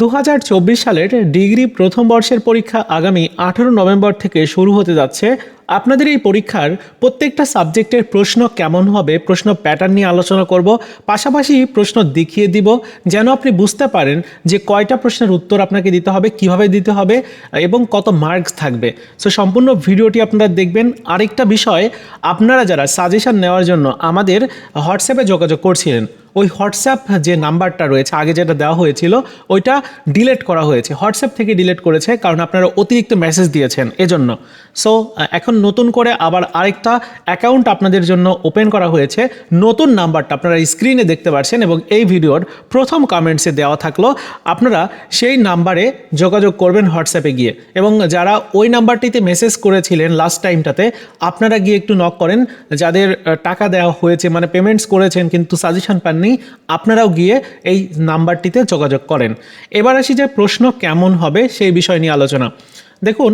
দু হাজার চব্বিশ সালের ডিগ্রি প্রথম বর্ষের পরীক্ষা আগামী আঠেরো নভেম্বর থেকে শুরু হতে যাচ্ছে। আপনাদের এই পরীক্ষার প্রত্যেকটা সাবজেক্টের প্রশ্ন কেমন হবে, প্রশ্ন প্যাটার্ন নিয়ে আলোচনা করব, পাশাপাশি প্রশ্ন দেখিয়ে দিব, যেন আপনি বুঝতে পারেন যে কয়টা প্রশ্নের উত্তর আপনাকে দিতে হবে, কীভাবে দিতে হবে এবং কত মার্কস থাকবে। সো সম্পূর্ণ ভিডিওটি আপনারা দেখবেন। আরেকটা বিষয়, আপনারা যারা সাজেশন নেওয়ার জন্য আমাদের হোয়াটসঅ্যাপে যোগাযোগ করছিলেন ওই হোয়াটসঅ্যাপ যে নাম্বারটা রয়েছে, আগে যেটা দেওয়া হয়েছিল, ওইটা ডিলেট করা হয়েছে। হোয়াটসঅ্যাপ থেকে ডিলেট করেছে, কারণ আপনারা অতিরিক্ত মেসেজ দিয়েছেন এজন্য। সো এখন নতুন করে আবার আরেকটা অ্যাকাউন্ট আপনাদের জন্য ওপেন করা হয়েছে। নতুন নাম্বারটা আপনারা স্ক্রিনে দেখতে পাচ্ছেন এবং এই ভিডিওর প্রথম কমেন্টসে দেওয়া থাকল, আপনারা সেই নাম্বারে যোগাযোগ করবেন হোয়াটসঅ্যাপে গিয়ে। এবং যারা ওই নাম্বারটিতে মেসেজ করেছিলেন লাস্ট টাইমটাতে আপনারা গিয়ে একটু নক করেন। যাদের টাকা দেওয়া হয়েছে মানে পেমেন্টস করেছেন, কিন্তু সাজেশন পাননি আপনারাও গিয়ে এই নাম্বারটিতে যোগাযোগ করেন। এবার আসি যে প্রশ্ন কেমন হবে সেই বিষয় নিয়ে আলোচনা। দেখুন,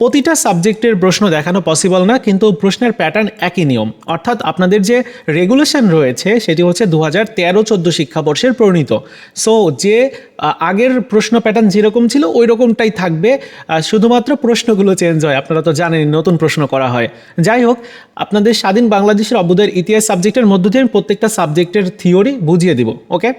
প্রতিটা সাবজেক্টের প্রশ্ন দেখানো পসিবল না, কিন্তু প্রশ্নের প্যাটার্ন একই নিয়ম। অর্থাৎ আপনাদের যে রেগুলেশন রয়েছে, সেটি হচ্ছে দু হাজার তেরো চোদ্দ শিক্ষাবর্ষের প্রণীত। সো যে আগের প্রশ্ন প্যাটার্ন যেরকম ছিল ওই রকমটাই থাকবে শুধুমাত্র প্রশ্নগুলো চেঞ্জ হয়, আপনারা তো জানেন নতুন প্রশ্ন করা হয়। যাই হোক, আপনাদের স্বাধীন বাংলাদেশের অভ্যুদয়ের ইতিহাস সাবজেক্টের মধ্য দিয়ে আমি প্রত্যেকটা সাবজেক্টের থিওরি বুঝিয়ে দিব ওকে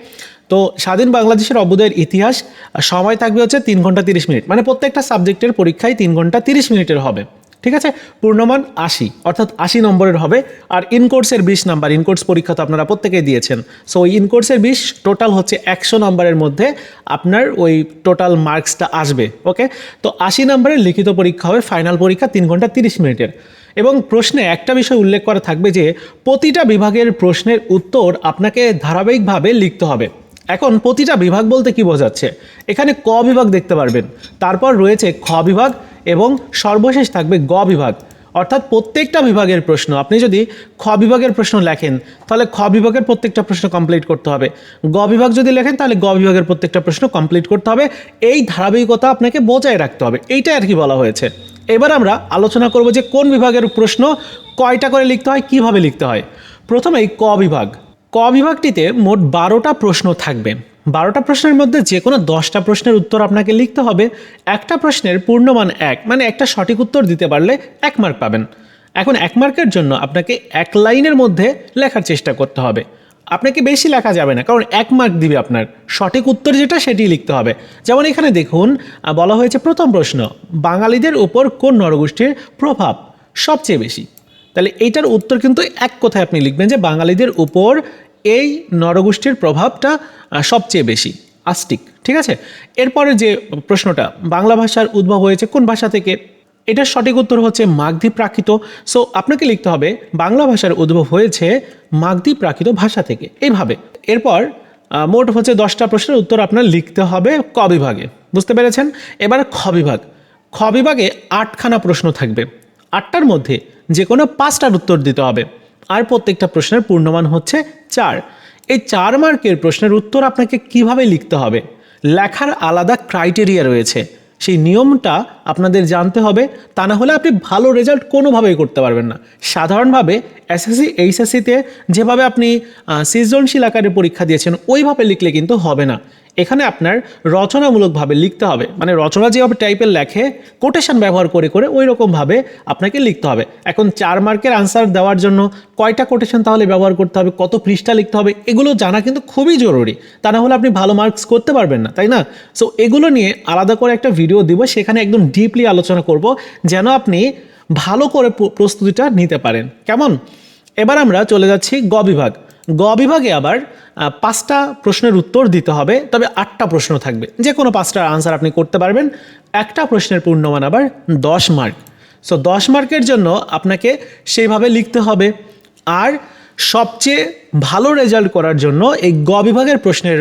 তো স্বাধীন বাংলাদেশের অভ্যুদয়ের ইতিহাস সময় থাকবে হচ্ছে তিন ঘণ্টা তিরিশ মিনিট। মানে প্রত্যেকটা সাবজেক্টের পরীক্ষায় তিন ঘণ্টা তিরিশ মিনিটের হবে। ঠিক আছে? পূর্ণমান আশি, অর্থাৎ আশি নম্বরের হবে। আর ইনকোর্সের বিশ নাম্বার, ইনকোর্স পরীক্ষা তো আপনারা প্রত্যেকেই দিয়েছেন। সো ওই ইনকোর্সের বিশ টোটাল হচ্ছে একশো নম্বরের মধ্যে আপনার ওই টোটাল মার্কসটা আসবে। ওকে তো আশি নম্বরের লিখিত পরীক্ষা হবে ফাইনাল পরীক্ষা তিন ঘণ্টা তিরিশ মিনিটের। এবং প্রশ্নে একটা বিষয় উল্লেখ করা থাকবে যে, প্রতিটা বিভাগের প্রশ্নের উত্তর আপনাকে ধারাবাহিকভাবে লিখতে হবে। এখন প্রতিটা বিভাগ বলতে কি বোঝাচ্ছে? এখানে ক বিভাগ দেখতে পারবেন। তারপর রয়েছে খ বিভাগ এবং সর্বশেষ থাকবে গ বিভাগ। অর্থাৎ প্রত্যেকটা বিভাগের প্রশ্ন। আপনি যদি খ বিভাগের প্রশ্ন লেখেন, তাহলে খ বিভাগের প্রত্যেকটা প্রশ্ন কমপ্লিট করতে হবে। গ বিভাগ যদি লেখেন, তাহলে গ বিভাগের প্রত্যেকটা প্রশ্ন কমপ্লিট করতে হবে। এই ধারাবাহিকতা আপনাকে বজায় রাখতে হবে। এইটাই আর কি বলা হয়েছে। এবার আমরা আলোচনা করব যে কোন বিভাগের প্রশ্ন কয়টা করে লিখতে হয়, কীভাবে লিখতে হয়। প্রথমেই ক বিভাগ। ক বিভাগটিতে মোট বারোটা প্রশ্ন থাকবে। বারোটা প্রশ্নের মধ্যে যে কোনো দশটা প্রশ্নের উত্তর আপনাকে লিখতে হবে। একটা প্রশ্নের পূর্ণমান এক মানে একটা সঠিক উত্তর দিতে পারলে এক মার্ক পাবেন। এখন এক মার্কের জন্য আপনাকে এক লাইনের মধ্যে লেখার চেষ্টা করতে হবে। আপনাকে বেশি লেখা যাবে না, কারণ এক মার্ক দিবে আপনার। সঠিক উত্তর যেটা সেটি লিখতে হবে। যেমন এখানে দেখুন বলা হয়েছে প্রথম প্রশ্ন, বাঙালিদের উপর কোন নরগোষ্ঠীর প্রভাব সবচেয়ে বেশি? তাহলে এইটার উত্তর কিন্তু এক কথায় আপনি লিখবেন যে বাঙালিদের উপর এই নরগোষ্ঠীর প্রভাবটা সবচেয়ে বেশি, আস্তিক, ঠিক আছে? এরপরে যে প্রশ্নটা, বাংলা ভাষার উদ্ভব হয়েছে কোন ভাষা থেকে? এটার সঠিক উত্তর হচ্ছে মাগধী প্রাকৃত। সো আপনাকে লিখতে হবে, বাংলা ভাষার উদ্ভব হয়েছে মাগধী প্রাকৃত ভাষা থেকে। এইভাবে। এরপর মোট হচ্ছে দশটা প্রশ্নের উত্তর আপনার লিখতে হবে ক বিভাগে। বুঝতে পেরেছেন? এবার খ বিভাগ। খ বিভাগে আটখানা প্রশ্ন থাকবে। আটটার মধ্যে যে কোনো পাঁচটার উত্তর দিতে হবে। আর প্রত্যেকটা প্রশ্নের পূর্ণমান হচ্ছে চার। এই চার মার্কের প্রশ্নের উত্তর আপনাকে কীভাবে লিখতে হবে? লেখার আলাদা ক্রাইটেরিয়া রয়েছে। সেই নিয়মটা আপনাদের জানতে হবে, তা না হলে আপনি ভালো রেজাল্ট কোনোভাবেই করতে পারবেন না। সাধারণভাবে এসএসসি, এইচএসসিতে যেভাবে আপনি সৃজনশীল আকারে পরীক্ষা দিয়েছেন, ওইভাবে লিখলে কিন্তু হবে না। এখানে আপনার রচনামূলকভাবে লিখতে হবে। মানে রচনা যেভাবে টাইপের লেখে কোটেশন ব্যবহার করে করে ওই রকমভাবে আপনাকে লিখতে হবে। এখন চার মার্কের আনসার দেওয়ার জন্য কয়টা কোটেশন তাহলে ব্যবহার করতে হবে, কত পৃষ্ঠা লিখতে হবে, এগুলো জানা কিন্তু খুবই জরুরি। তা না হলে আপনি ভালো মার্কস করতে পারবেন না, তাই না? সো এগুলো নিয়ে আলাদা করে একটা ভিডিও দিব, সেখানে একদম ডিপলি আলোচনা করব, যেন আপনি ভালো করে প্রস্তুতিটা নিতে পারেন। কেমন? এবার আমরা চলে যাচ্ছি গ বিভাগ। গ বিভাগে আবার পাঁচটা প্রশ্নের উত্তর দিতে হবে, তবে আটটা প্রশ্ন থাকবে। যে কোনো পাঁচটার আনসার আপনি করতে পারবেন। একটা প্রশ্নের পূর্ণমান আবার দশ মার্ক সো দশ মার্কের জন্য আপনাকে সেইভাবে লিখতে হবে। আর সবচেয়ে ভালো রেজাল্ট করার জন্য এই গ বিভাগের প্রশ্নের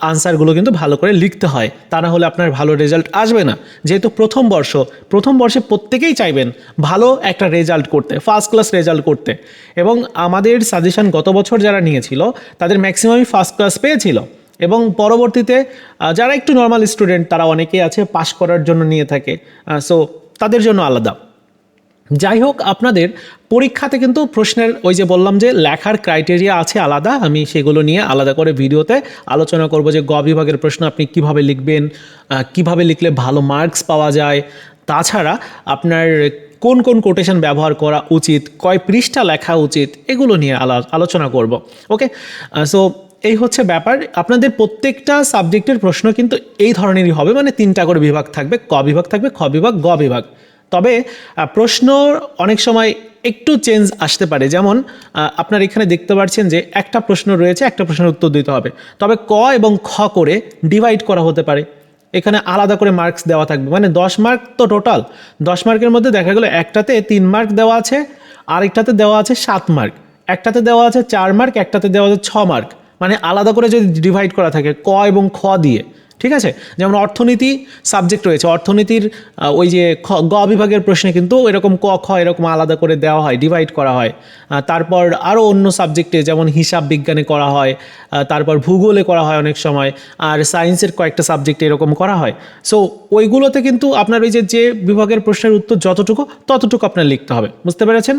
আনসারগুলো কিন্তু ভালো করে লিখতে হয়। তা না হলে আপনার ভালো রেজাল্ট আসবে না। যেহেতু প্রথম বর্ষ, প্রথম বর্ষে প্রত্যেকেই চাইবেন ভালো একটা রেজাল্ট করতে ফার্স্ট ক্লাস রেজাল্ট করতে। এবং আমাদের সাজেশন গত বছর যারা নিয়েছিল, তাদের ম্যাক্সিমামই ফার্স্ট ক্লাস পেয়েছিল। এবং পরবর্তীতে যারা একটু নর্মাল স্টুডেন্ট তারা অনেকেই আছে পাশ করার জন্য নিয়ে থাকে। সো তাদের জন্য আলাদা। যাই হোক আপনাদের পরীক্ষাতে কিন্তু প্রশ্নের ওই যে বললাম যে লেখার ক্রাইটেরিয়া আছে আলাদা, আমি সেগুলো নিয়ে আলাদা করে ভিডিওতে আলোচনা করব যে গ বিভাগের প্রশ্ন আপনি কীভাবে লিখবেন কীভাবে লিখলে ভালো মার্কস পাওয়া যায়। তাছাড়া আপনার কোন কোন কোটেশন ব্যবহার করা উচিত, কয় পৃষ্ঠা লেখা উচিত, এগুলো নিয়ে আলা- আলোচনা করব ওকে সো এই হচ্ছে ব্যাপার। আপনাদের প্রত্যেকটা সাবজেক্টের প্রশ্ন কিন্তু এই ধরনেরই হবে মানে তিনটা করে বিভাগ থাকবে, ক বিভাগ থাকবে, খ বিভাগ, গ বিভাগ। তবে প্রশ্ন অনেক সময় একটু চেঞ্জ আসতে পারে। যেমন আপনার এখানে দেখতে পাচ্ছেন যে একটা প্রশ্ন রয়েছে, একটা প্রশ্নের উত্তর দিতে হবে। তবে ক এবং খ করে ডিভাইড করা হতে পারে। এখানে আলাদা করে মার্কস দেওয়া থাকবে। মানে দশ মার্ক তো টোটাল দশ মার্কের মধ্যে দেখা গেলো একটাতে তিন মার্ক দেওয়া আছে, আরেকটাতে দেওয়া আছে সাত মার্ক একটাতে দেওয়া আছে চার মার্ক একটাতে দেওয়া আছে ছ মার্ক মানে আলাদা করে যদি ডিভাইড করা থাকে, ক এবং খ দিয়ে ঠিক আছে? যেমন অর্থনীতি সাবজেক্ট রয়েছে। অর্থনীতির ওই যে খ, গ বিভাগের প্রশ্নে কিন্তু এরকম ক, খ এরকম আলাদা করে দেওয়া হয় ডিভাইড করা হয়। তারপর আরও অন্য সাবজেক্টে যেমন হিসাব বিজ্ঞানে করা হয় তারপর ভূগোলে করা হয় অনেক সময়, আর সায়েন্সের কয়েকটা সাবজেক্টে এরকম করা হয়। সো ওইগুলোতে কিন্তু আপনার ওই যে যে বিভাগের প্রশ্নের উত্তর যতটুকু, ততটুকু আপনার লিখতে হবে। বুঝতে পেরেছেন?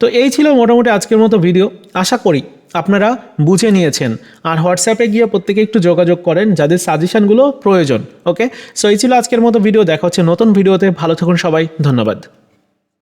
তো এই ছিল মোটামুটি আজকের মতো ভিডিও আশা করি আপনারা বুঝে নিয়েছেন। আর হোয়াটসঅ্যাপে গিয়ে প্রত্যেকে একটু যোগাযোগ করেন, যাদের সাজেশনগুলো প্রয়োজন ওকে সো এই ছিল আজকের মতো ভিডিও দেখা হচ্ছে নতুন ভিডিওতে ভালো থাকুন সবাই, ধন্যবাদ।